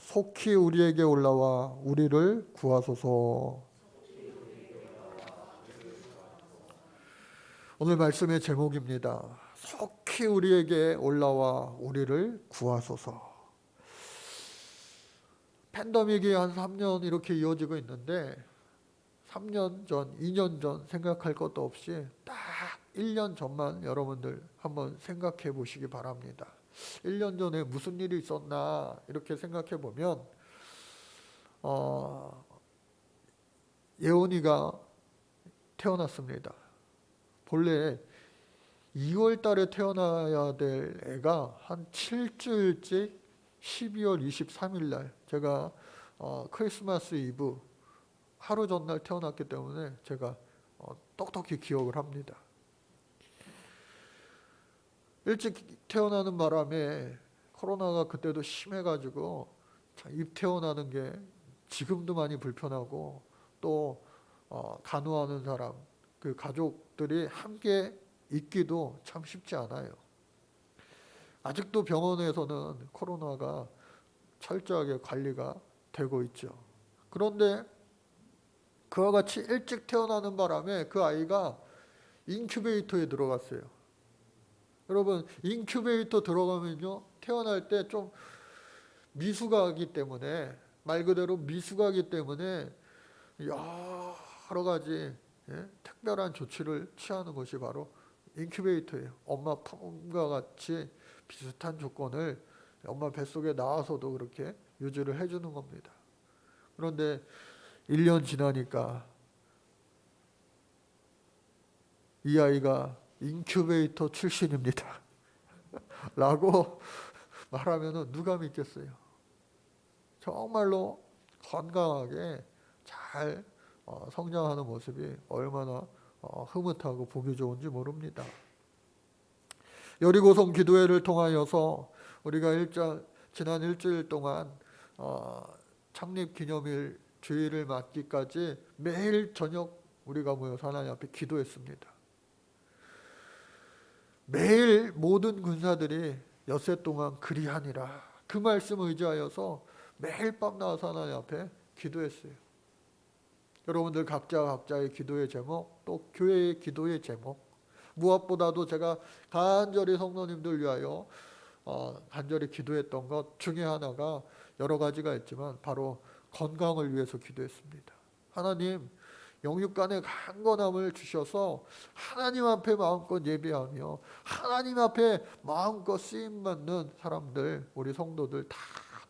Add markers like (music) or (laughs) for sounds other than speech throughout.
속히 우리에게 올라와 우리를 구하소서. 오늘 말씀의 제목입니다. 속히 우리에게 올라와 우리를 구하소서. 팬데믹이 한 3년 이렇게 이어지고 있는데 3년 전, 2년 전 생각할 것도 없이 딱 1년 전만 여러분들 한번 생각해 보시기 바랍니다. 1년 전에 무슨 일이 있었나 이렇게 생각해 보면 어, 예원이가 태어났습니다. 본래 2월 달에 태어나야 될 애가 한 7주일째 12월 23일 날 제가 어, 크리스마스 이브 하루 전날 태어났기 때문에 제가 어, 똑똑히 기억을 합니다. 일찍 태어나는 바람에 코로나가 그때도 심해가지고 입 태어나는 게 지금도 많이 불편하고 또 어, 간호하는 사람 그 가족들이 함께 있기도 참 쉽지 않아요. 아직도 병원에서는 코로나가 철저하게 관리가 되고 있죠. 그런데 그와 같이 일찍 태어나는 바람에 그 아이가 인큐베이터에 들어갔어요. 여러분 인큐베이터 들어가면요 태어날 때 좀 미숙하기 때문에 말 그대로 미숙하기 때문에 여러 가지 예? 특별한 조치를 취하는 것이 바로 인큐베이터예요. 엄마 품과 같이 비슷한 조건을 엄마 뱃속에 나와서도 그렇게 유지를 해주는 겁니다. 그런데 1년 지나니까 이 아이가 인큐베이터 출신입니다. (laughs) 라고 말하면 누가 믿겠어요? 정말로 건강하게 잘 어, 성장하는 모습이 얼마나 어, 흐뭇하고 보기 좋은지 모릅니다. 여리고성 기도회를 통하여서 우리가 일자, 지난 일주일 동안 어, 창립 기념일 주일을 맞기까지 매일 저녁 우리가 모여서 하나님 앞에 기도했습니다. 매일 모든 군사들이 엿새 동안 그리하니라 그 말씀을 의지하여서 매일 밤 나와서 하나님 앞에 기도했어요. 여러분들 각자 각자의 기도의 제목 또 교회의 기도의 제목 무엇보다도 제가 간절히 성도님들 위하여 어, 간절히 기도했던 것 중에 하나가 여러 가지가 있지만 바로 건강을 위해서 기도했습니다. 하나님 영육 간의 강건함을 주셔서 하나님 앞에 마음껏 예배하며 하나님 앞에 마음껏 쓰임 받는 사람들 우리 성도들 다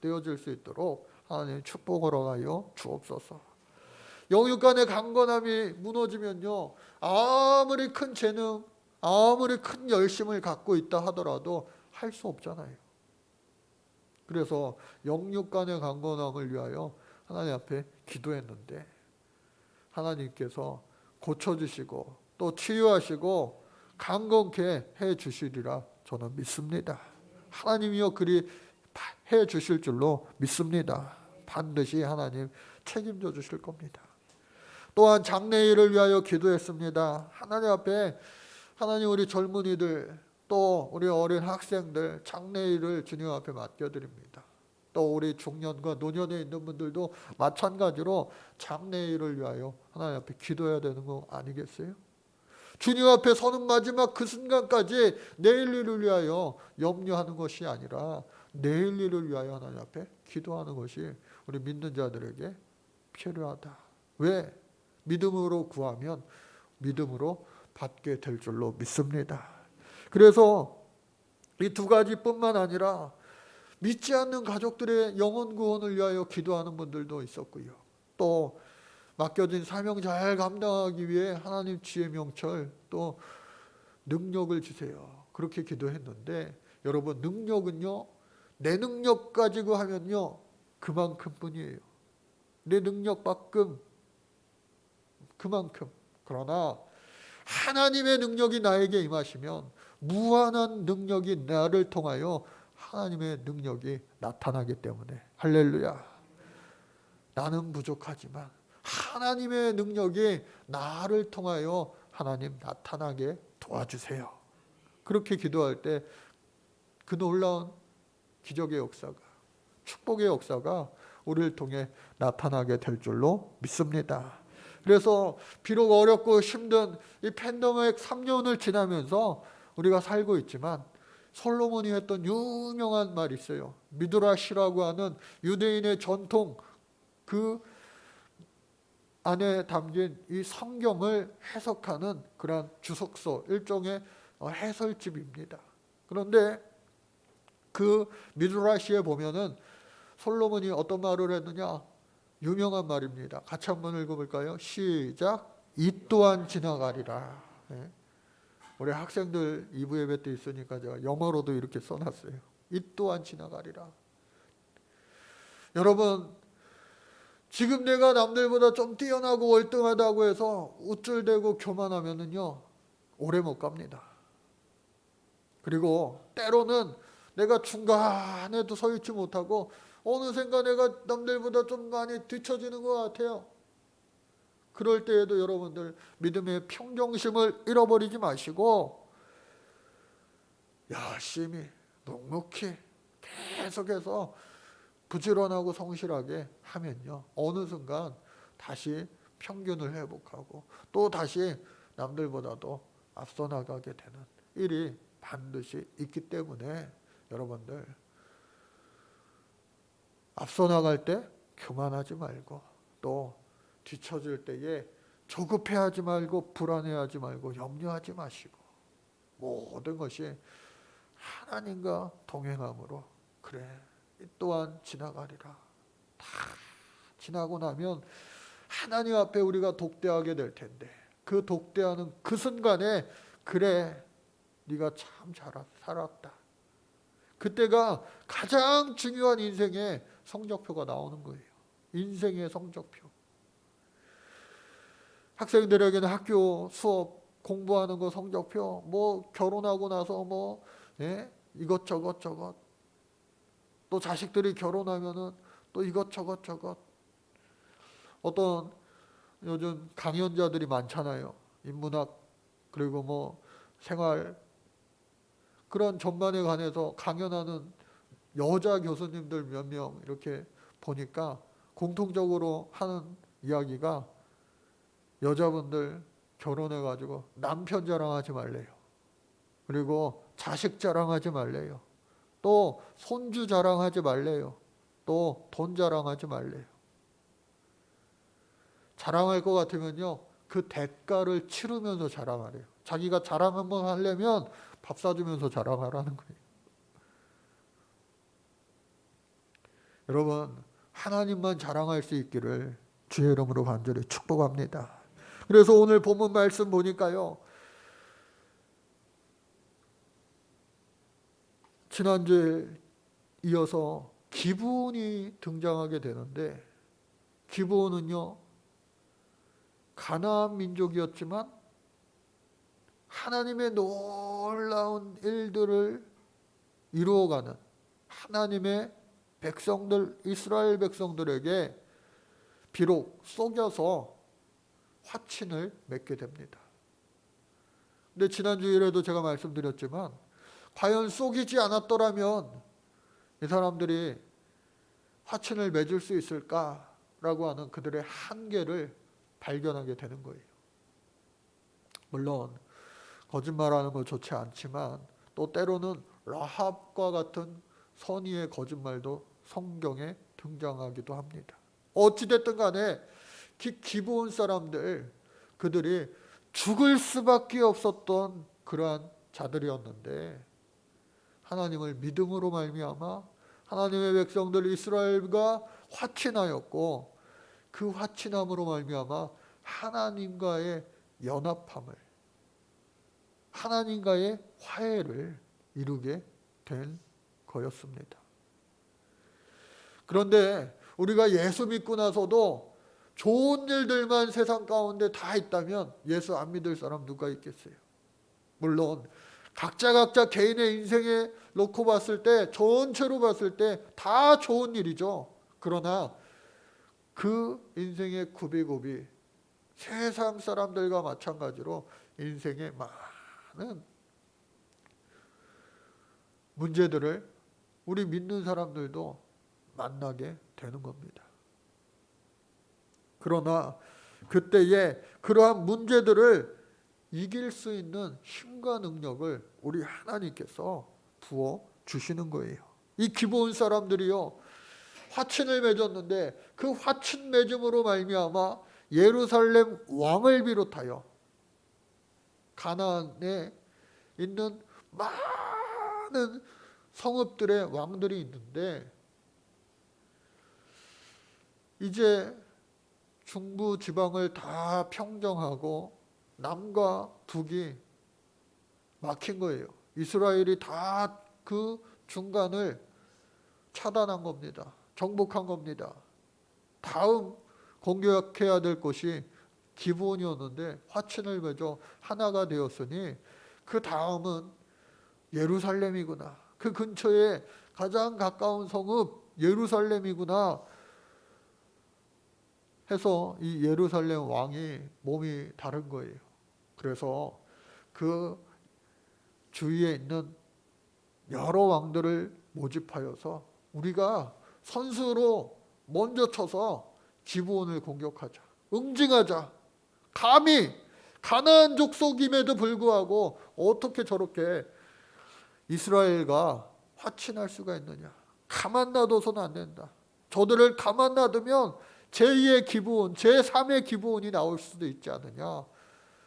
되어질 수 있도록 하나님 축복을 하여 주옵소서. 영육 간의 강건함이 무너지면요 아무리 큰 재능 아무리 큰 열심을 갖고 있다 하더라도 할 수 없잖아요. 그래서 영육 간의 강건함을 위하여 하나님 앞에 기도했는데 하나님께서 고쳐주시고 또 치유하시고 강건케 해 주시리라 저는 믿습니다. 하나님이여 그리 해 주실 줄로 믿습니다. 반드시 하나님 책임져 주실 겁니다. 또한 장래일을 위하여 기도했습니다. 하나님 앞에 하나님 우리 젊은이들 또 우리 어린 학생들 장래일을 주님 앞에 맡겨드립니다. 또 우리 중년과 노년에 있는 분들도 마찬가지로 장래일을 위하여 하나님 앞에 기도해야 되는 거 아니겠어요? 주님 앞에 서는 마지막 그 순간까지 내일 일을 위하여 염려하는 것이 아니라 내일 일을 위하여 하나님 앞에 기도하는 것이 우리 믿는 자들에게 필요하다. 왜? 믿음으로 구하면 믿음으로 받게 될 줄로 믿습니다. 그래서 이 두 가지뿐만 아니라 믿지 않는 가족들의 영혼 구원을 위하여 기도하는 분들도 있었고요. 또 맡겨진 사명 잘 감당하기 위해 하나님 지혜 명철 또 능력을 주세요. 그렇게 기도했는데 여러분 능력은요 내 능력 가지고 하면요 그만큼 뿐이에요. 내 능력만큼 그만큼 그러나 하나님의 능력이 나에게 임하시면 무한한 능력이 나를 통하여 하나님의 능력이 나타나기 때문에 할렐루야. 나는 부족하지만 하나님의 능력이 나를 통하여 하나님 나타나게 도와주세요. 그렇게 기도할 때 그 놀라운 기적의 역사가 축복의 역사가 우리를 통해 나타나게 될 줄로 믿습니다. 그래서 비록 어렵고 힘든 이 팬데믹 3년을 지나면서 우리가 살고 있지만 솔로몬이 했던 유명한 말이 있어요. 미드라시라고 하는 유대인의 전통 그 안에 담긴 이 성경을 해석하는 그러한 주석서 일종의 어, 해설집입니다. 그런데 그 미드라시에 보면은 솔로몬이 어떤 말을 했느냐? 유명한 말입니다. 같이 한번 읽어볼까요? 시작. 이 또한 지나가리라. 예. 우리 학생들 2부 예배 때 있으니까 제가 영어로도 이렇게 써놨어요. 이 또한 지나가리라. 여러분, 지금 내가 남들보다 좀 뛰어나고 월등하다고 해서 우쭐대고 교만하면은요, 오래 못 갑니다. 그리고 때로는 내가 중간에도 서 있지 못하고 어느샌가 내가 남들보다 좀 많이 뒤처지는 것 같아요. 그럴 때에도 여러분들 믿음의 평정심을 잃어버리지 마시고 열심히 묵묵히 계속해서 부지런하고 성실하게 하면요. 어느 순간 다시 평균을 회복하고 또 다시 남들보다도 앞서 나가게 되는 일이 반드시 있기 때문에 여러분들 앞서 나갈 때 교만하지 말고 또 뒤처질 때에 조급해하지 말고 불안해하지 말고 염려하지 마시고 모든 것이 하나님과 동행함으로 그래 이 또한 지나가리라 다 지나고 나면 하나님 앞에 우리가 독대하게 될 텐데 그 독대하는 그 순간에 그래 네가 참 잘 살았다 그때가 가장 중요한 인생의 성적표가 나오는 거예요. 인생의 성적표. 학생들에게는 학교 수업 공부하는 거 성적표, 뭐 결혼하고 나서 뭐 예? 이것저것 저것. 또 자식들이 결혼하면은 또 이것저것 저것. 어떤 요즘 강연자들이 많잖아요. 인문학 그리고 뭐 생활 그런 전반에 관해서 강연하는 여자 교수님들 몇 명 이렇게 보니까 공통적으로 하는 이야기가 여자분들 결혼해 가지고 남편 자랑하지 말래요. 그리고 자식 자랑하지 말래요. 또 손주 자랑하지 말래요. 또 돈 자랑하지 말래요. 자랑할 것 같으면요. 그 대가를 치르면서 자랑하래요. 자기가 자랑 한번 하려면 밥 사주면서 자랑하라는 거예요. 여러분 하나님만 자랑할 수 있기를 주의 이름으로 간절히 축복합니다. 그래서 오늘 본문 말씀 보니까요. 지난주에 이어서 기분이 등장하게 되는데 기브온은요 가나안 민족이었지만 하나님의 놀라운 일들을 이루어가는 하나님의 백성들 이스라엘 백성들에게 비록 속여서 화친을 맺게 됩니다. 근데 지난 주일에도 제가 말씀드렸지만 과연 속이지 않았더라면 이 사람들이 화친을 맺을 수 있을까라고 하는 그들의 한계를 발견하게 되는 거예요. 물론 거짓말하는 거 좋지 않지만 또 때로는 라합과 같은 선의의 거짓말도 성경에 등장하기도 합니다. 어찌 됐든 간에 기, 기본 사람들 그들이 죽을 수밖에 없었던 그러한 자들이었는데 하나님을 믿음으로 말미암아 하나님의 백성들 이스라엘과 화친하였고 그 화친함으로 말미암아 하나님과의 연합함을 하나님과의 화해를 이루게 된 거였습니다. 그런데 우리가 예수 믿고 나서도 좋은 일들만 세상 가운데 다 있다면 예수 안 믿을 사람 누가 있겠어요? 물론 각자 각자 개인의 인생에 놓고 봤을 때 전체로 봤을 때 다 좋은 일이죠. 그러나 그 인생의 구비구비 세상 사람들과 마찬가지로 인생의 많은 문제들을 우리 믿는 사람들도 만나게 되는 겁니다. 그러나 그때에 그러한 문제들을 이길 수 있는 힘과 능력을 우리 하나님께서 부어 주시는 거예요. 이 기본 사람들이요 화친을 맺었는데 그 화친 맺음으로 말미암아 예루살렘 왕을 비롯하여 가나안에 있는 많은 성읍들의 왕들이 있는데 이제 중부 지방을 다 평정하고 남과 북이 막힌 거예요. 이스라엘이 다 그 중간을 차단한 겁니다. 정복한 겁니다. 다음 공격해야 될 곳이 기브온이었는데 화친을 맺어 하나가 되었으니 그 다음은 예루살렘이구나. 그 근처에 가장 가까운 성읍 예루살렘이구나. 해서 이 예루살렘 왕이 몸이 다른 거예요. 그래서 그 주위에 있는 여러 왕들을 모집하여서 우리가 선수로 먼저 쳐서 기브온을 공격하자. 응징하자. 감히 가나안 족속임에도 불구하고 어떻게 저렇게 이스라엘과 화친할 수가 있느냐? 가만 놔둬서는 안 된다. 저들을 가만 놔두면 제2의 기부원, 제3의 기부원이 나올 수도 있지 않느냐.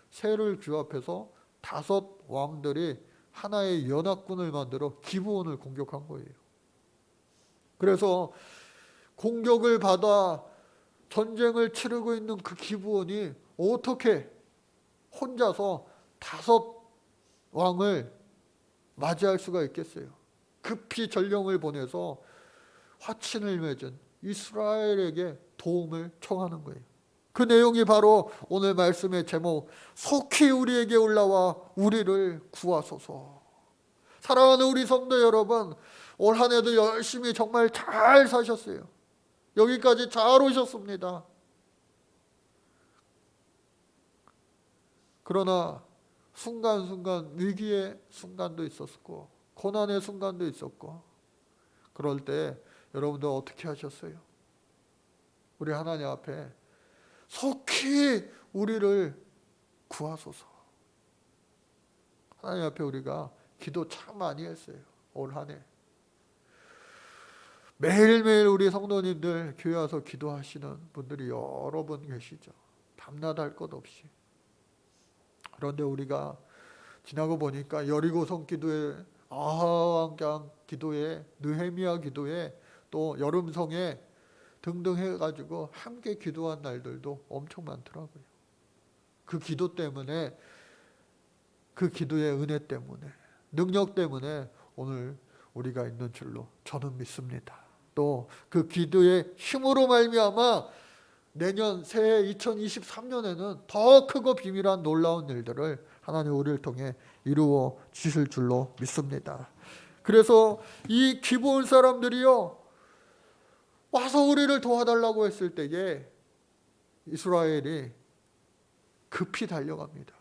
새를 규합해서 다섯 왕들이 하나의 연합군을 만들어 기부원을 공격한 거예요. 그래서 공격을 받아 전쟁을 치르고 있는 그 기부원이 어떻게 혼자서 다섯 왕을 맞이할 수가 있겠어요? 급히 전령을 보내서 화친을 맺은 이스라엘에게 도움을 청하는 거예요. 그 내용이 바로 오늘 말씀의 제목 속히 우리에게 올라와 우리를 구하소서. 사랑하는 우리 성도 여러분, 올 한 해도 열심히 정말 잘 사셨어요. 여기까지 잘 오셨습니다. 그러나 순간순간 위기의 순간도 있었고 고난의 순간도 있었고 그럴 때 여러분들 어떻게 하셨어요? 우리 하나님 앞에 속히 우리를 구하소서. 하나님 앞에 우리가 기도 참 많이 했어요. 올 한 해. 매일매일 우리 성도님들 교회 와서 기도하시는 분들이 여러 분 계시죠. 밤낮 할 것 없이. 그런데 우리가 지나고 보니까 여리고성 기도회, 아하왕장 기도회, 느헤미야 기도회, 또 여름성에 등등 해가지고 함께 기도한 날들도 엄청 많더라고요. 그 기도 때문에 그 기도의 은혜 때문에 능력 때문에 오늘 우리가 있는 줄로 저는 믿습니다. 또 그 기도의 힘으로 말미암아 내년 새해 2023년에는 더 크고 비밀한 놀라운 일들을 하나님 우리를 통해 이루어 주실 줄로 믿습니다. 그래서 이 기본 사람들이요 와서 우리를 도와달라고 했을 때에 이스라엘이 급히 달려갑니다.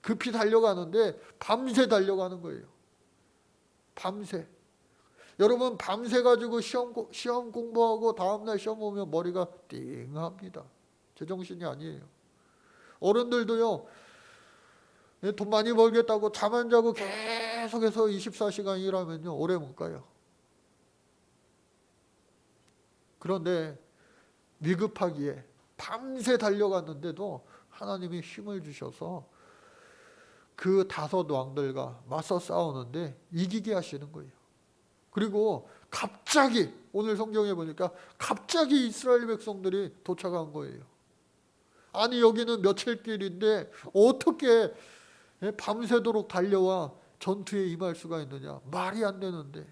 급히 달려가는데 밤새 달려가는 거예요. 밤새. 여러분 밤새 가지고 시험 시험 공부하고 다음 날 시험 보면 머리가 띵합니다. 제정신이 아니에요. 어른들도요. 예, 돈 많이 벌겠다고 잠 안 자고 계속해서 24시간 일하면요. 오래 못 가요. 그런데 위급하기에 밤새 달려갔는데도 하나님이 힘을 주셔서 그 다섯 왕들과 맞서 싸우는데 이기게 하시는 거예요. 그리고 갑자기 오늘 성경에 보니까 갑자기 이스라엘 백성들이 도착한 거예요. 아니 여기는 며칠 길인데 어떻게 밤새도록 달려와 전투에 임할 수가 있느냐? 말이 안 되는데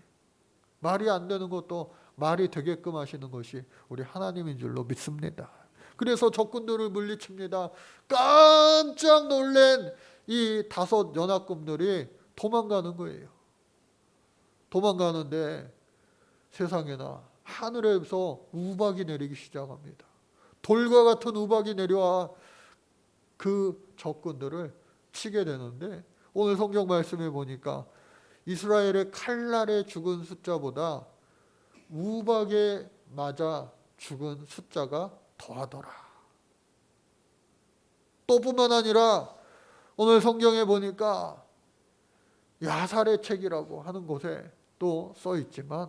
말이 안 되는 것도 말이 되게끔 하시는 것이 우리 하나님인 줄로 믿습니다. 그래서 적군들을 물리칩니다. 깜짝 놀란 이 다섯 연합군들이 도망가는 거예요. 도망가는데 세상에나 하늘에서 우박이 내리기 시작합니다. 돌과 같은 우박이 내려와 그 적군들을 치게 되는데 오늘 성경 말씀에 보니까 이스라엘의 칼날에 죽은 숫자보다 우박에 맞아 죽은 숫자가 더하더라. 또 뿐만 아니라 오늘 성경에 보니까 야살의 책이라고 하는 곳에 또 써 있지만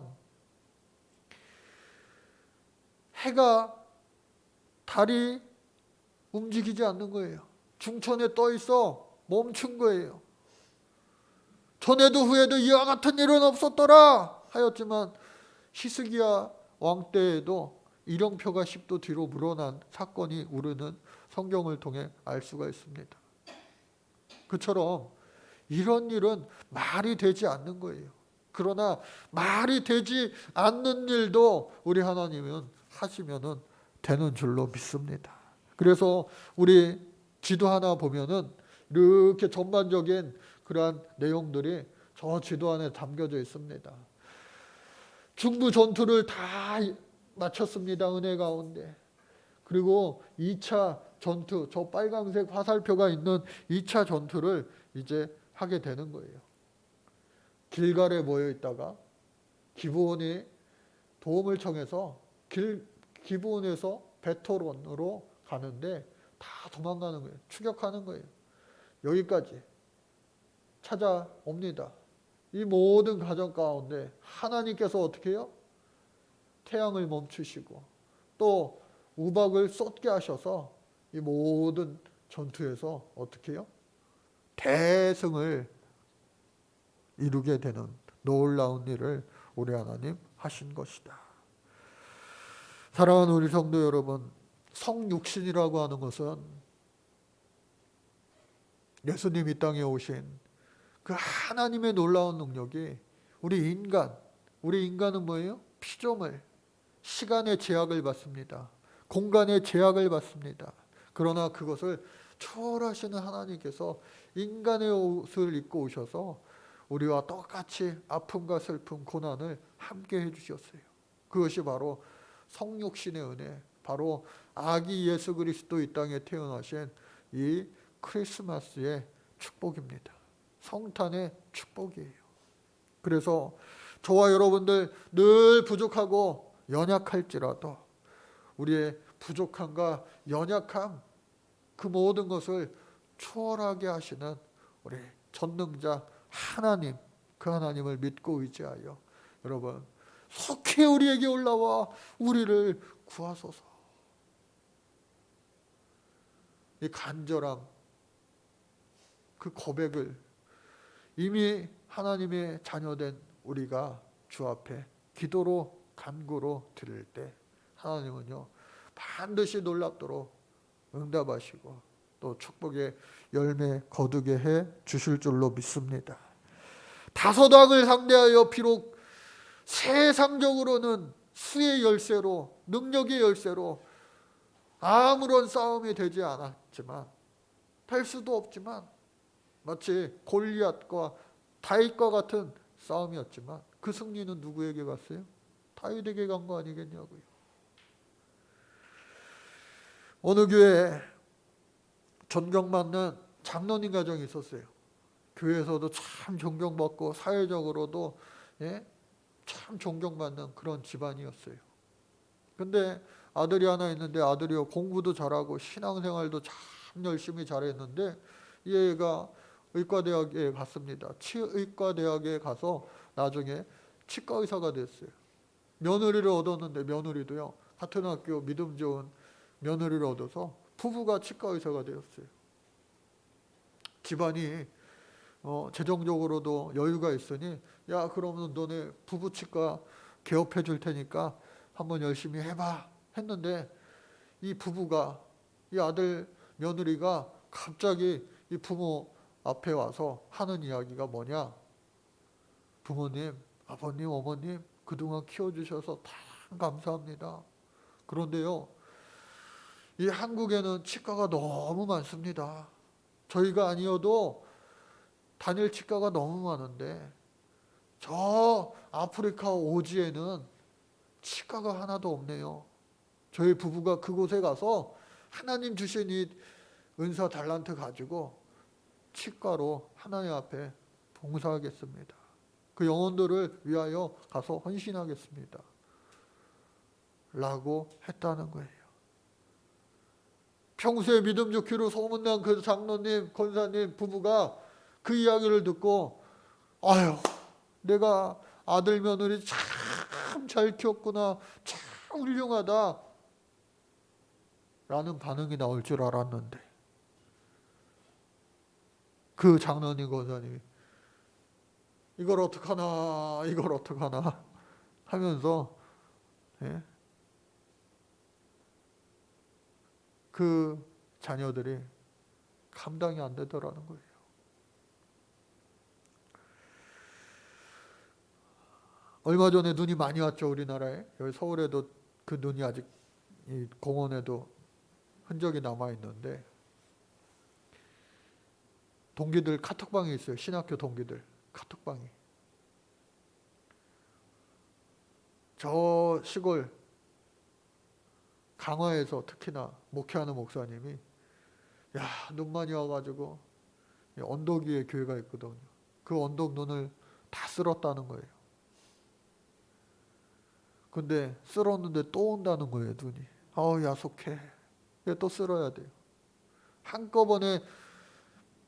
해가 달이 움직이지 않는 거예요. 중천에 떠 있어 멈춘 거예요. 전에도 후에도 이와 같은 일은 없었더라 하였지만 히스기야 왕 때에도 일령표가 10도 뒤로 물어난 사건이 우리는 성경을 통해 알 수가 있습니다. 그처럼 이런 일은 말이 되지 않는 거예요. 그러나 말이 되지 않는 일도 우리 하나님은 하시면은 되는 줄로 믿습니다. 그래서 우리 지도 하나 보면은 이렇게 전반적인 그러한 내용들이 저 지도 안에 담겨져 있습니다. 중부 전투를 다 마쳤습니다. 은혜 가운데. 그리고 2차 전투, 저 빨강색 화살표가 있는 2차 전투를 이제 하게 되는 거예요. 길갈에 모여 있다가 기브온이 도움을 청해서 길 기브온에서 베토론으로 가는데 다 도망가는 거예요. 추격하는 거예요. 여기까지 찾아옵니다. 이 모든 과정 가운데 하나님께서 어떻게 해요? 태양을 멈추시고 또 우박을 쏟게 하셔서 이 모든 전투에서 어떻게 해요? 대승을 이루게 되는 놀라운 일을 우리 하나님 하신 것이다. 사랑하는 우리 성도 여러분, 성육신이라고 하는 것은 예수님 이 땅에 오신 그 하나님의 놀라운 능력이 우리 인간, 우리 인간은 뭐예요? 피조물, 시간의 제약을 받습니다. 공간의 제약을 받습니다. 그러나 그것을 초월하시는 하나님께서 인간의 옷을 입고 오셔서 우리와 똑같이 아픔과 슬픔, 고난을 함께 해주셨어요. 그것이 바로 성육신의 은혜, 바로 아기 예수 그리스도 이 땅에 태어나신 이 크리스마스의 축복입니다. 성탄의 축복이에요. 그래서 저와 여러분들 늘 부족하고 연약할지라도 우리의 부족함과 연약함 그 모든 것을 초월하게 하시는 우리 전능자 하나님 그 하나님을 믿고 의지하여 여러분 속히 우리에게 올라와 우리를 구하소서. 이 간절함 그 고백을 이미 하나님의 자녀된 우리가 주 앞에 기도로 간구로 드릴 때 하나님은요 반드시 놀랍도록 응답하시고 또 축복의 열매 거두게 해 주실 줄로 믿습니다. 다섯 왕을 상대하여 비록 세상적으로는 수의 열쇠로 능력의 열쇠로 아무런 싸움이 되지 않았지만 될 수도 없지만 마치 골리앗과 다윗과 같은 싸움이었지만 그 승리는 누구에게 갔어요? 다윗에게 간 거 아니겠냐고요. 어느 교회에 존경받는 장로님 가정이 있었어요. 교회에서도 참 존경받고 사회적으로도 예? 참 존경받는 그런 집안이었어요. 근데 아들이 하나 있는데 아들이요 공부도 잘하고 신앙생활도 참 열심히 잘했는데 얘가 의과대학에 갔습니다. 치의과대학에 가서 나중에 치과 의사가 됐어요. 며느리를 얻었는데 며느리도요 같은 학교 믿음 좋은 며느리를 얻어서 부부가 치과 의사가 되었어요. 집안이 어, 재정적으로도 여유가 있으니 야 그러면 너네 부부 치과 개업해 줄 테니까 한번 열심히 해봐 했는데 이 부부가 이 아들 며느리가 갑자기 이 부모 앞에 와서 하는 이야기가 뭐냐 부모님 아버님 어머님 그동안 키워주셔서 다 감사합니다 그런데요 이 한국에는 치과가 너무 많습니다. 저희가 아니어도 단일 치과가 너무 많은데 저 아프리카 오지에는 치과가 하나도 없네요. 저희 부부가 그곳에 가서 하나님 주신 이 은사 달란트 가지고 치과로 하나님 앞에 봉사하겠습니다. 그 영혼들을 위하여 가서 헌신하겠습니다. 라고 했다는 거예요. 평소에 믿음 좋기로 소문난 그 장로님, 권사님 부부가 그 이야기를 듣고 아유, 내가 아들 며느리 참 잘 키웠구나. 참 훌륭하다. 라는 반응이 나올 줄 알았는데 그 장로님 권사님이 이걸 어떡하나 이걸 어떡하나 (laughs) 하면서 예? 그 자녀들이 감당이 안 되더라는 거예요. 얼마 전에 눈이 많이 왔죠 우리나라에 여기 서울에도 그 눈이 아직 이 공원에도 흔적이 남아 있는데 동기들 카톡방이 있어요 신학교 동기들 카톡방이 저 시골 강화에서 특히나 목회하는 목사님이 야눈 많이 와가지고 이 언덕 위에 교회가 있거든요. 그 언덕 눈을 다 쓸었다는 거예요. 근데 쓸었는데 또 온다는 거예요 눈이. 아우 야속해. 또 쓸어야 돼요. 한꺼번에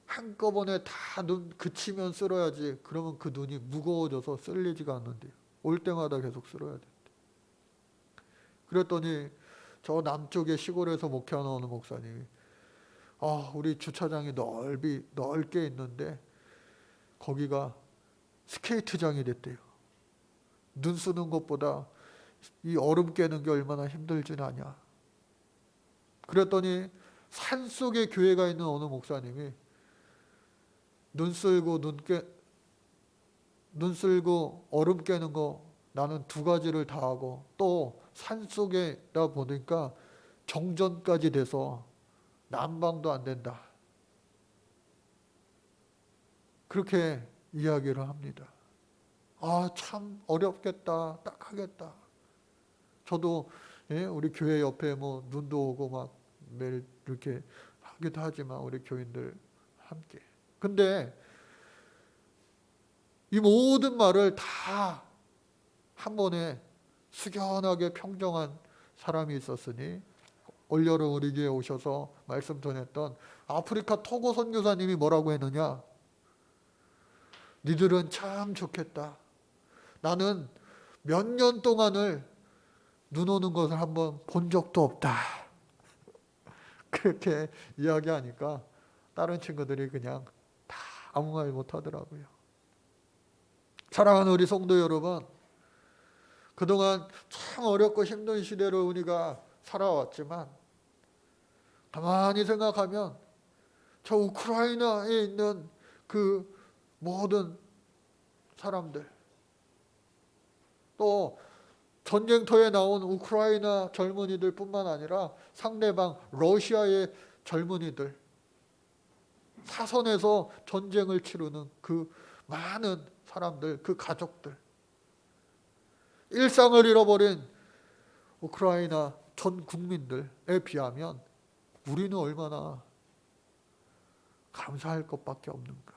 한꺼번에 다 눈 그치면 쓸어야지. 그러면 그 눈이 무거워져서 쓸리지가 않는데요. 올 때마다 계속 쓸어야 돼. 그랬더니 저 남쪽의 시골에서 목회하는 목사님이 아 우리 주차장이 넓이 넓게 있는데 거기가 스케이트장이 됐대요. 눈 쓰는 것보다 이 얼음 깨는 게 얼마나 힘들진 않냐. 그랬더니 산 속에 교회가 있는 어느 목사님이 눈 쓸고 눈 깨, 눈 쓸고 얼음 깨는 거 나는 두 가지를 다 하고 또 산속에다 보니까 정전까지 돼서 난방도 안 된다. 그렇게 이야기를 합니다. 아, 참 어렵겠다. 딱 하겠다. 저도 예, 우리 교회 옆에 뭐 눈도 오고 막 매일 이렇게 하기도 하지만 우리 교인들 함께. 근데 이 모든 말을 다 한 번에 숙연하게 평정한 사람이 있었으니 올여름 우리 교회 오셔서 말씀 전했던 아프리카 토고 선교사님이 뭐라고 했느냐? 니들은 참 좋겠다. 나는 몇 년 동안을 눈 오는 것을 한번 본 적도 없다. (laughs) 그렇게 이야기하니까 다른 친구들이 그냥 다 아무 말 못하더라고요. 사랑하는 우리 성도 여러분, 그동안 참 어렵고 힘든 시대를 우리가 살아왔지만 가만히 생각하면 저 우크라이나에 있는 그 모든 사람들 또 전쟁터에 나온 우크라이나 젊은이들뿐만 아니라 상대방 러시아의 젊은이들 사선에서 전쟁을 치르는 그 많은 사람들 그 가족들 일상을 잃어버린 우크라이나 전 국민들에 비하면 우리는 얼마나 감사할 것밖에 없는가.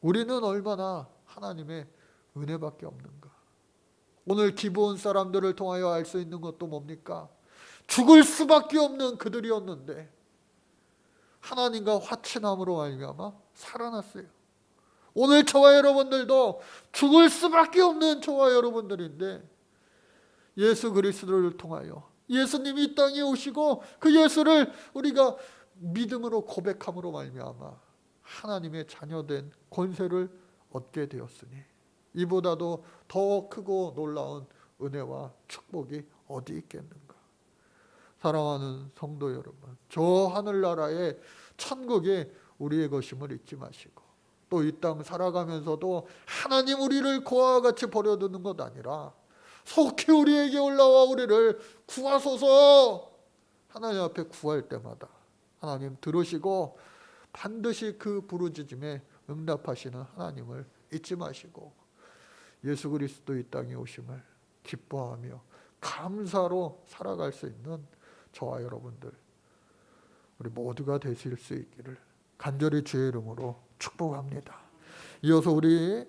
우리는 얼마나 하나님의 은혜밖에 없는가. 오늘 기부온 사람들을 통하여 알 수 있는 것도 뭡니까? 죽을 수밖에 없는 그들이었는데 하나님과 화친함으로 말미암아 살아났어요. 오늘 저와 여러분들도 죽을 수밖에 없는 저와 여러분들인데 예수 그리스도를 통하여 예수님이 이 땅에 오시고 그 예수를 우리가 믿음으로 고백함으로 말미암아 하나님의 자녀된 권세를 얻게 되었으니 이보다도 더 크고 놀라운 은혜와 축복이 어디 있겠는가? 사랑하는 성도 여러분, 저 하늘나라의 천국이 우리의 것임을 잊지 마시고 또 이 땅 살아가면서도 하나님 우리를 고아와 같이 버려두는 것 아니라 속히 우리에게 올라와 우리를 구하소서. 하나님 앞에 구할 때마다 하나님 들으시고 반드시 그 부르짖음에 응답하시는 하나님을 잊지 마시고 예수 그리스도 이 땅에 오심을 기뻐하며 감사로 살아갈 수 있는 저와 여러분들 우리 모두가 되실 수 있기를 간절히 주의 이름으로 축복합니다. 이어서 우리